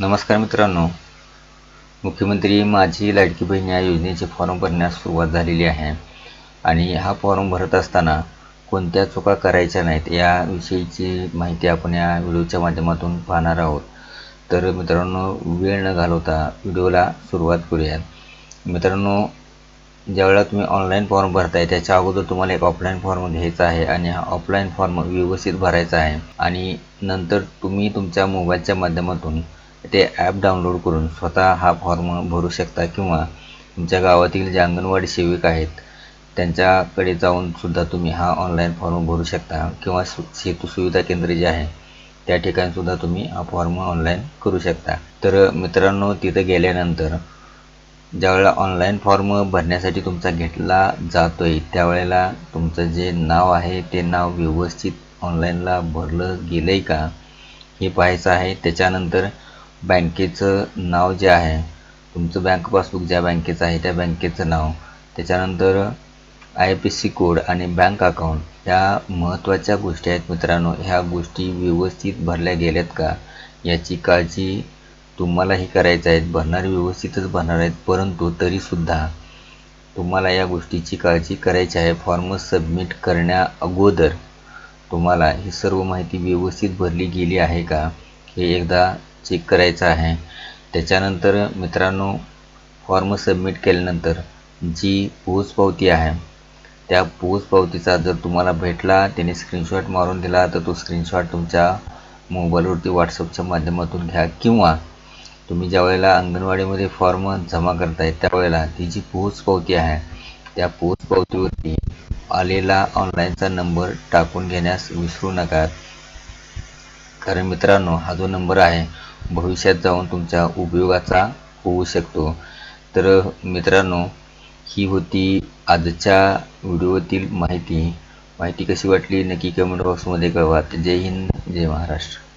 नमस्कार मित्रांनो. मुख्यमंत्री माझी लाडकी बहीण या योजनेचे फॉर्म भरण्यास सुरुवात झालेली आहे. आणि हा फॉर्म भरत असताना कोणत्या चुका करायच्या नाहीत याविषयीची माहिती आपण या व्हिडिओच्या माध्यमातून पाहणार आहोत. तर मित्रांनो वेळ न घालवता व्हिडिओला सुरुवात करूयात. मित्रांनो ज्यावेळेला तुम्ही ऑनलाईन फॉर्म भरताय त्याच्या अगोदर तुम्हाला एक ऑफलाईन फॉर्म घ्यायचा आहे आणि हा ऑफलाईन फॉर्म व्यवस्थित भरायचा आहे. आणि नंतर तुम्ही तुमच्या मोबाईलच्या माध्यमातून ते ॲप डाउनलोड करून स्वतः हा फॉर्म भरू शकता किंवा तुमच्या गावातील जे अंगणवाडी सेविक आहेत त्यांच्याकडे जाऊन सुद्धा तुम्ही हा ऑनलाईन फॉर्म भरू शकता किंवा सेतू सुविधा केंद्र जे आहे त्या ठिकाणीसुद्धा तुम्ही हा फॉर्म ऑनलाईन करू शकता. तर मित्रांनो तिथं गेल्यानंतर ज्यावेळेला ऑनलाईन फॉर्म भरण्यासाठी तुमचा घेतला जातो आहे त्यावेळेला तुमचं जे नाव आहे ते नाव व्यवस्थित ऑनलाईनला भरलं गेलं आहे का हे पाहायचं आहे. त्याच्यानंतर बँकेचं नाव जे आहे तुमचं बँक पासबुक ज्या बँकेचं आहे त्या बँकेचं नाव. त्याच्यानंतर आय पी सी कोड आणि बँक अकाउंट ह्या महत्त्वाच्या गोष्टी आहेत मित्रांनो. ह्या गोष्टी व्यवस्थित भरल्या गेल्यात का? याची काळजी तुम्हालाही करायचं आहेत भरणारे व्यवस्थितच भरणार आहेत परंतु तरीसुद्धा तुम्हाला या गोष्टीची काळजी करायची आहे. फॉर्म सबमिट करण्या अगोदर तुम्हाला ही सर्व माहिती व्यवस्थित भरली गेली आहे का? हे एकदा चेक करायचं आहे. त्याच्यानंतर मित्रांनो फॉर्म सबमिट केल्यानंतर जी पोचपावती आहे त्या पोचपावतीचा जर तुम्हाला भेटला त्याने स्क्रीनशॉट मारून दिला तर तो स्क्रीनशॉट तुमच्या मोबाईलवरती व्हॉट्सअपच्या माध्यमातून घ्या. किंवा तुम्ही ज्या वेळेला अंगणवाडीमध्ये फॉर्म जमा करताय त्यावेळेला ती जी पोचपावती आहे त्या पोचपावतीवरती आलेला ऑनलाईनचा नंबर टाकून घेण्यास विसरू नका. कारण मित्रांनो हा जो नंबर आहे भविष्यात जाऊन तुमच्या उपयोगाचा होऊ शकतो. तर मित्रांनो ही होती आजच्या व्हिडिओतील माहिती. माहिती कशी वाटली नक्की कमेंट बॉक्समध्ये कळवा. जय हिंद जय महाराष्ट्र.